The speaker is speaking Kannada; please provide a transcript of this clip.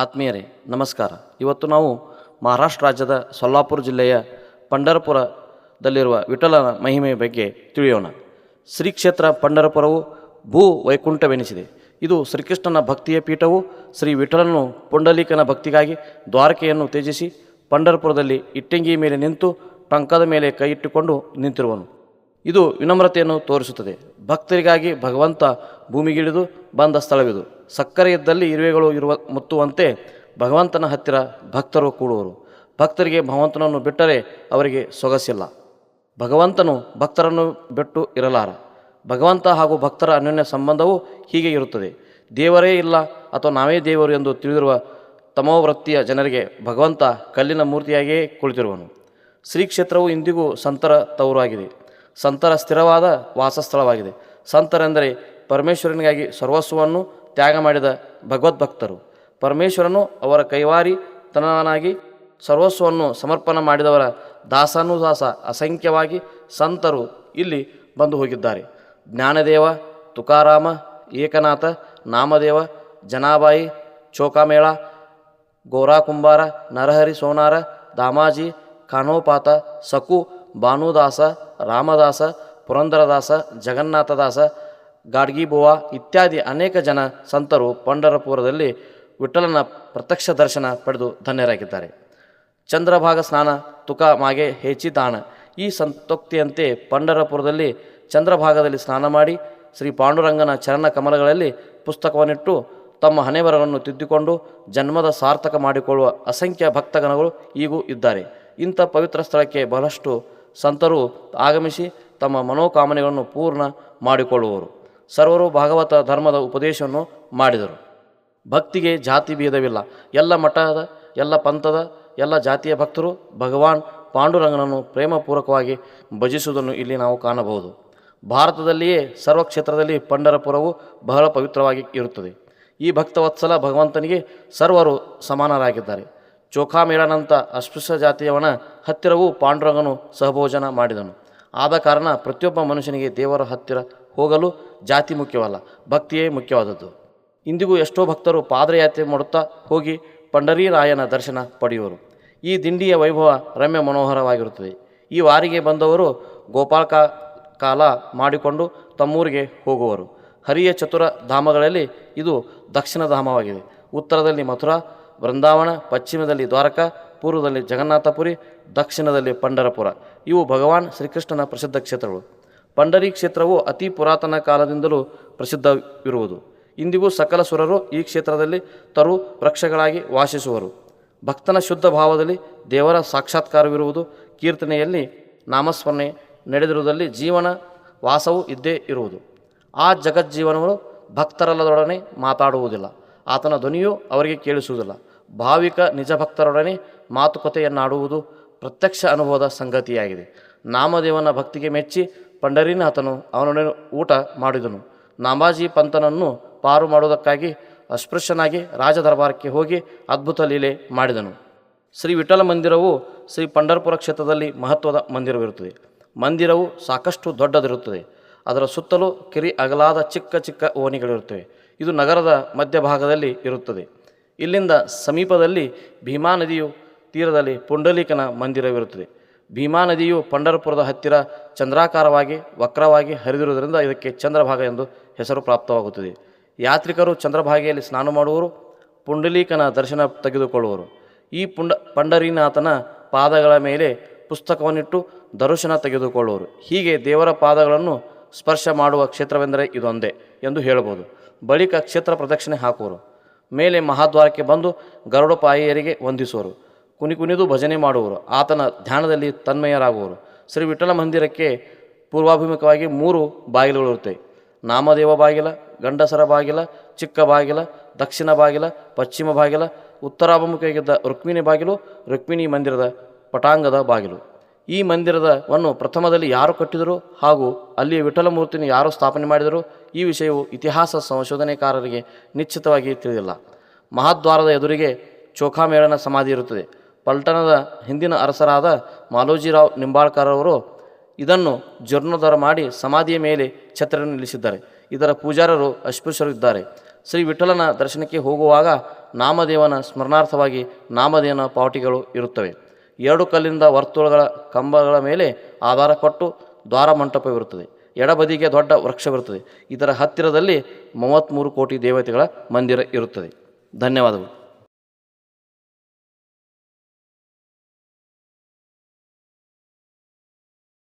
ಆತ್ಮೀಯರೇ, ನಮಸ್ಕಾರ. ಇವತ್ತು ನಾವು ಮಹಾರಾಷ್ಟ್ರ ರಾಜ್ಯದ ಸೊಲ್ಲಾಪುರ ಜಿಲ್ಲೆಯ ಪಂಡರಪುರದಲ್ಲಿರುವ ವಿಠಲನ ಮಹಿಮೆಯ ಬಗ್ಗೆ ತಿಳಿಯೋಣ. ಶ್ರೀ ಕ್ಷೇತ್ರ ಪಂಢರಪುರವು ಭೂ ವೈಕುಂಠವೆನಿಸಿದೆ. ಇದು ಶ್ರೀಕೃಷ್ಣನ ಭಕ್ತಿಯ ಪೀಠವು ಶ್ರೀ ವಿಠಲನು ಪುಂಡಲೀಕನ ಭಕ್ತಿಗಾಗಿ ದ್ವಾರಕೆಯನ್ನು ತ್ಯಜಿಸಿ ಪಂಡರಪುರದಲ್ಲಿ ಇಟ್ಟಂಗಿ ಮೇಲೆ ನಿಂತು ಟಂಕದ ಮೇಲೆ ಕೈ ಇಟ್ಟುಕೊಂಡು ನಿಂತಿರುವನು. ಇದು ವಿನಮ್ರತೆಯನ್ನು ತೋರಿಸುತ್ತದೆ. ಭಕ್ತರಿಗಾಗಿ ಭಗವಂತ ಭೂಮಿಗಿಳಿದು ಬಂದ ಸ್ಥಳವಿದು. ಸಕ್ಕರೆ ಇದ್ದಲ್ಲಿ ಇರುವೆಗಳು ಇರುವ ಮುತ್ತುವಂತೆ ಭಗವಂತನ ಹತ್ತಿರ ಭಕ್ತರು ಕೂಡುವರು. ಭಕ್ತರಿಗೆ ಭಗವಂತನನ್ನು ಬಿಟ್ಟರೆ ಅವರಿಗೆ ಸೊಗಸಿಲ್ಲ. ಭಗವಂತನು ಭಕ್ತರನ್ನು ಬಿಟ್ಟು ಇರಲಾರ. ಭಗವಂತ ಹಾಗೂ ಭಕ್ತರ ಅನ್ಯೋನ್ಯ ಸಂಬಂಧವು ಹೀಗೆ ಇರುತ್ತದೆ. ದೇವರೇ ಇಲ್ಲ ಅಥವಾ ನಾವೇ ದೇವರು ಎಂದು ತಿಳಿದಿರುವ ತಮೋವೃತ್ತಿಯ ಜನರಿಗೆ ಭಗವಂತ ಕಲ್ಲಿನ ಮೂರ್ತಿಯಾಗಿಯೇ ಕುಳಿತಿರುವನು. ಶ್ರೀ ಕ್ಷೇತ್ರವು ಇಂದಿಗೂ ಸಂತರ ತವರಾಗಿದೆ. ಸಂತರ ಸ್ಥಿರವಾದ ವಾಸಸ್ಥಳವಾಗಿದೆ. ಸಂತರೆಂದರೆ ಪರಮೇಶ್ವರನಿಗಾಗಿ ಸರ್ವಸ್ವವನ್ನು ತ್ಯಾಗ ಮಾಡಿದ ಭಗವದ್ಭಕ್ತರು. ಪರಮೇಶ್ವರನು ಅವರ ಕೈವಾರಿ ತನನಾಗಿ ಸರ್ವಸ್ವವನ್ನು ಸಮರ್ಪಣ ಮಾಡಿದವರ ದಾಸಾನುದಾಸ ಅಸಂಖ್ಯವಾಗಿ ಸಂತರು ಇಲ್ಲಿ ಬಂದು ಹೋಗಿದ್ದಾರೆ. ಜ್ಞಾನದೇವ, ತುಕಾರಾಮ, ಏಕನಾಥ, ನಾಮದೇವ, ಜನಾಬಾಯಿ, ಚೋಕಾಮೇಳ ಕುಂಬಾರ ನರಹರಿ ಸೋನಾರ, ದಾಮಾಜಿ ಖಾನೋಪಾತ ಸಕು ಭಾನುದಾಸ, ರಾಮದಾಸ, ಪುರಂದರದಾಸ, ಜಗನ್ನಾಥದಾಸ ಗಾಡ್ಗಿಬುವ ಇತ್ಯಾದಿ ಅನೇಕ ಜನ ಸಂತರು ಪಂಡರಪುರದಲ್ಲಿ ವಿಠಲನ ಪ್ರತ್ಯಕ್ಷ ದರ್ಶನ ಪಡೆದು ಧನ್ಯರಾಗಿದ್ದಾರೆ. ಚಂದ್ರಭಾಗ ಸ್ನಾನ, ತುಕ, ಮಾಗೆ ಹೇಚಿತಾಣ ಈ ಸಂತೋಕ್ತಿಯಂತೆ ಪಂಡರಪುರದಲ್ಲಿ ಚಂದ್ರಭಾಗದಲ್ಲಿ ಸ್ನಾನ ಮಾಡಿ ಶ್ರೀ ಪಾಂಡುರಂಗನ ಚರಣ ಕಮಲಗಳಲ್ಲಿ ಪುಸ್ತಕವನ್ನಿಟ್ಟು ತಮ್ಮ ಹಣೆಬರವನ್ನು ತಿದ್ದಿಕೊಂಡು ಜನ್ಮದ ಸಾರ್ಥಕ ಮಾಡಿಕೊಳ್ಳುವ ಅಸಂಖ್ಯ ಭಕ್ತಗಣಗಳು ಈಗೂ ಇದ್ದಾರೆ. ಇಂಥ ಪವಿತ್ರ ಸ್ಥಳಕ್ಕೆ ಬಹಳಷ್ಟು ಸಂತರು ಆಗಮಿಸಿ ತಮ್ಮ ಮನೋಕಾಮನೆಗಳನ್ನು ಪೂರ್ಣ ಮಾಡಿಕೊಳ್ಳುವರು. ಸರ್ವರು ಭಾಗವತ ಧರ್ಮದ ಉಪದೇಶವನ್ನು ಮಾಡಿದರು. ಭಕ್ತಿಗೆ ಜಾತಿ ಭೇದವಿಲ್ಲ. ಎಲ್ಲ ಮಠದ, ಎಲ್ಲ ಪಂಥದ, ಎಲ್ಲ ಜಾತಿಯ ಭಕ್ತರು ಭಗವಾನ್ ಪಾಂಡುರಂಗನನ್ನು ಪ್ರೇಮಪೂರ್ವಕವಾಗಿ ಭಜಿಸುವುದನ್ನು ಇಲ್ಲಿ ನಾವು ಕಾಣಬಹುದು. ಭಾರತದಲ್ಲಿಯೇ ಸರ್ವಕ್ಷೇತ್ರದಲ್ಲಿ ಪಂಡರಪುರವು ಬಹಳ ಪವಿತ್ರವಾಗಿ ಇರುತ್ತದೆ. ಈ ಭಕ್ತವತ್ಸಲ ಭಗವಂತನಿಗೆ ಸರ್ವರು ಸಮಾನರಾಗಿದ್ದಾರೆ. ಚೋಖಾಮೇಳನಂತ ಅಸ್ಪೃಶ್ಯ ಜಾತಿಯವನ ಹತ್ತಿರವೂ ಪಾಂಡುರಂಗನು ಸಹಭೋಜನ ಮಾಡಿದನು. ಆದ ಕಾರಣ ಪ್ರತಿಯೊಬ್ಬ ಮನುಷ್ಯನಿಗೆ ದೇವರ ಹತ್ತಿರ ಹೋಗಲು ಜಾತಿ ಮುಖ್ಯವಲ್ಲ, ಭಕ್ತಿಯೇ ಮುಖ್ಯವಾದದ್ದು. ಇಂದಿಗೂ ಎಷ್ಟೋ ಭಕ್ತರು ಪಾದಯಾತ್ರೆ ಮಾಡುತ್ತಾ ಹೋಗಿ ಪಂಡರೀರಾಯನ ದರ್ಶನ ಪಡೆಯುವರು. ಈ ದಿಂಡಿಯ ವೈಭವ ರಮ್ಯ ಮನೋಹರವಾಗಿರುತ್ತದೆ. ಈ ವಾರಿಗೆ ಬಂದವರು ಗೋಪಾಲಕ ಕಾಲ ಮಾಡಿಕೊಂಡು ತಮ್ಮೂರಿಗೆ ಹೋಗುವರು. ಹರಿಯ ಚತುರ ಧಾಮಗಳಲ್ಲಿ ಇದು ದಕ್ಷಿಣ ಧಾಮವಾಗಿದೆ. ಉತ್ತರದಲ್ಲಿ ಮಥುರಾ ಬೃಂದಾವನ ಪಶ್ಚಿಮದಲ್ಲಿ ದ್ವಾರಕಾ, ಪೂರ್ವದಲ್ಲಿ ಜಗನ್ನಾಥಪುರಿ, ದಕ್ಷಿಣದಲ್ಲಿ ಪಂಡರಪುರ. ಇವು ಭಗವಾನ್ ಶ್ರೀಕೃಷ್ಣನ ಪ್ರಸಿದ್ಧ ಕ್ಷೇತ್ರಗಳು. ಪಂಡರಿ ಕ್ಷೇತ್ರವು ಅತಿ ಪುರಾತನ ಕಾಲದಿಂದಲೂ ಪ್ರಸಿದ್ಧವಿರುವುದು. ಇಂದಿಗೂ ಸಕಲ ಸುರರು ಈ ಕ್ಷೇತ್ರದಲ್ಲಿ ತರು ವೃಕ್ಷಗಳಾಗಿ ವಾಸಿಸುವರು. ಭಕ್ತನ ಶುದ್ಧ ಭಾವದಲ್ಲಿ ದೇವರ ಸಾಕ್ಷಾತ್ಕಾರವಿರುವುದು ಕೀರ್ತನೆಯಲ್ಲಿ ನಾಮಸ್ಮರಣೆ ನಡೆದಿರುವುದರಲ್ಲಿ ಜೀವನ ವಾಸವು ಇದ್ದೇ ಇರುವುದು. ಆ ಜಗಜ್ಜೀವನಗಳು ಭಕ್ತರಲ್ಲದೊಡನೆ ಮಾತಾಡುವುದಿಲ್ಲ. ಆತನ ಧ್ವನಿಯು ಅವರಿಗೆ ಕೇಳಿಸುವುದಿಲ್ಲ. ಭಾವಿಕ ನಿಜ ಭಕ್ತರೊಡನೆ ಮಾತುಕತೆಯನ್ನಾಡುವುದು ಪ್ರತ್ಯಕ್ಷ ಅನುಭವದ ಸಂಗತಿಯಾಗಿದೆ. ನಾಮದೇವನ ಭಕ್ತಿಗೆ ಮೆಚ್ಚಿ ಪಂಡರೀನಾಥನು ಅವನೊಡನೆ ಊಟ ಮಾಡಿದನು. ನಾಮಾಜಿ ಪಂತನನ್ನು ಪಾರು ಮಾಡುವುದಕ್ಕಾಗಿ ಅಸ್ಪೃಶ್ಯನಾಗಿ ರಾಜದರ್ಬಾರಕ್ಕೆ ಹೋಗಿ ಅದ್ಭುತ ಲೀಲೆ ಮಾಡಿದನು. ಶ್ರೀ ವಿಠಲ ಮಂದಿರವು ಶ್ರೀ ಪಂಡರಪುರ ಕ್ಷೇತ್ರದಲ್ಲಿ ಮಹತ್ವದ ಮಂದಿರವಿರುತ್ತದೆ. ಮಂದಿರವು ಸಾಕಷ್ಟು ದೊಡ್ಡದಿರುತ್ತದೆ. ಅದರ ಸುತ್ತಲೂ ಕಿರಿ ಅಗಲಾದ ಚಿಕ್ಕ ಚಿಕ್ಕ ಓಣಿಗಳಿರುತ್ತವೆ. ಇದು ನಗರದ ಮಧ್ಯಭಾಗದಲ್ಲಿ ಇರುತ್ತದೆ. ಇಲ್ಲಿಂದ ಸಮೀಪದಲ್ಲಿ ಭೀಮಾ ನದಿಯು ತೀರದಲ್ಲಿ ಪುಂಡಲೀಕನ ಮಂದಿರವಿರುತ್ತದೆ. ಭೀಮಾ ನದಿಯು ಪಂಡರಪುರದ ಹತ್ತಿರ ಚಂದ್ರಾಕಾರವಾಗಿ, ವಕ್ರವಾಗಿ ಹರಿದಿರುವುದರಿಂದ ಇದಕ್ಕೆ ಚಂದ್ರಭಾಗ ಎಂದು ಹೆಸರು ಪ್ರಾಪ್ತವಾಗುತ್ತದೆ. ಯಾತ್ರಿಕರು ಚಂದ್ರಭಾಗೆಯಲ್ಲಿ ಸ್ನಾನ ಮಾಡುವರು, ಪುಂಡಲೀಕನ ದರ್ಶನ ತೆಗೆದುಕೊಳ್ಳುವರು. ಈ ಪುಂಡ, ಪಂಡರೀನಾಥನ ಪಾದಗಳ ಮೇಲೆ ಪುಸ್ತಕವನ್ನಿಟ್ಟು ದರ್ಶನ ತೆಗೆದುಕೊಳ್ಳುವರು. ಹೀಗೆ ದೇವರ ಪಾದಗಳನ್ನು ಸ್ಪರ್ಶ ಮಾಡುವ ಕ್ಷೇತ್ರವೆಂದರೆ ಇದೊಂದೇ ಎಂದು ಹೇಳಬಹುದು. ಬಳಿಕ ಕ್ಷೇತ್ರ ಪ್ರದಕ್ಷಿಣೆ ಹಾಕುವರು. ಮೇಲೆ ಮಹಾದ್ವಾರಕ್ಕೆ ಬಂದು ಗರುಡಪಾಯಿಯರಿಗೆ ವಂದಿಸುವರು. ಕುನಿ ಕುನಿದು ಭಜನೆ ಮಾಡುವರು. ಆತನ ಧ್ಯಾನದಲ್ಲಿ ತನ್ಮಯರಾಗುವರು. ಶ್ರೀ ವಿಠಲ ಮಂದಿರಕ್ಕೆ ಪೂರ್ವಾಭಿಮುಖವಾಗಿ ಮೂರು ಬಾಗಿಲುಗಳಿರುತ್ತವೆ ನಾಮದೇವ ಬಾಗಿಲ, ಗಂಡಸರ ಬಾಗಿಲ, ಚಿಕ್ಕ ಬಾಗಿಲ, ದಕ್ಷಿಣ ಬಾಗಿಲ, ಪಶ್ಚಿಮ ಬಾಗಿಲ, ಉತ್ತರಾಭಿಮುಖವಾಗಿದ್ದ ರುಕ್ಮಿಣಿ ಬಾಗಿಲು, ರುಕ್ಮಿಣಿ ಮಂದಿರದ ಪಟಾಂಗದ ಬಾಗಿಲು. ಈ ಮಂದಿರದವನ್ನು ಪ್ರಥಮದಲ್ಲಿ ಯಾರು ಕಟ್ಟಿದರು ಹಾಗೂ ಅಲ್ಲಿಯ ವಿಠಲ ಮೂರ್ತಿಯನ್ನು ಯಾರು ಸ್ಥಾಪನೆ ಮಾಡಿದರು, ಈ ವಿಷಯವು ಇತಿಹಾಸ ಸಂಶೋಧನೆಕಾರರಿಗೆ ನಿಶ್ಚಿತವಾಗಿ ತಿಳಿದಿಲ್ಲ. ಮಹಾದ್ವಾರದ ಎದುರಿಗೆ ಚೋಖಾಮೇಳನ ಸಮಾಧಿ ಇರುತ್ತದೆ. ಪಲ್ಟನದ ಹಿಂದಿನ ಅರಸರಾದ ಮಾಲೋಜಿರಾವ್ ನಿಂಬಾಳ್ಕರ್ ಅವರು ಇದನ್ನು ಜೀರ್ಣೋದ್ಧಾರ ಮಾಡಿ ಸಮಾಧಿಯ ಮೇಲೆ ಛತ್ರವನ್ನು ನಿಲ್ಲಿಸಿದ್ದಾರೆ. ಇದರ ಪೂಜಾರರು ಅಸ್ಪೃಶ್ಯರು ಇದ್ದಾರೆ ಶ್ರೀ ವಿಠಲನ ದರ್ಶನಕ್ಕೆ ಹೋಗುವಾಗ ನಾಮದೇವನ ಸ್ಮರಣಾರ್ಥವಾಗಿ ನಾಮದೇವನ ಪಾವಟಿಗಳು ಇರುತ್ತವೆ. ಎರಡು ಕಲ್ಲಿಂದ ವರ್ತುಳಗಳ ಕಂಬಗಳ ಮೇಲೆ ಆಧಾರ ಕೊಟ್ಟು ದ್ವಾರ ಮಂಟಪವಿರುತ್ತದೆ. ಎಡಬದಿಗೆ ದೊಡ್ಡ ವೃಕ್ಷವಿರುತ್ತದೆ. ಇದರ ಹತ್ತಿರದಲ್ಲಿ ಮೂವತ್ತ್ಮೂರು ಕೋಟಿ ದೇವತೆಗಳ ಮಂದಿರ ಇರುತ್ತದೆ. ಧನ್ಯವಾದಗಳು.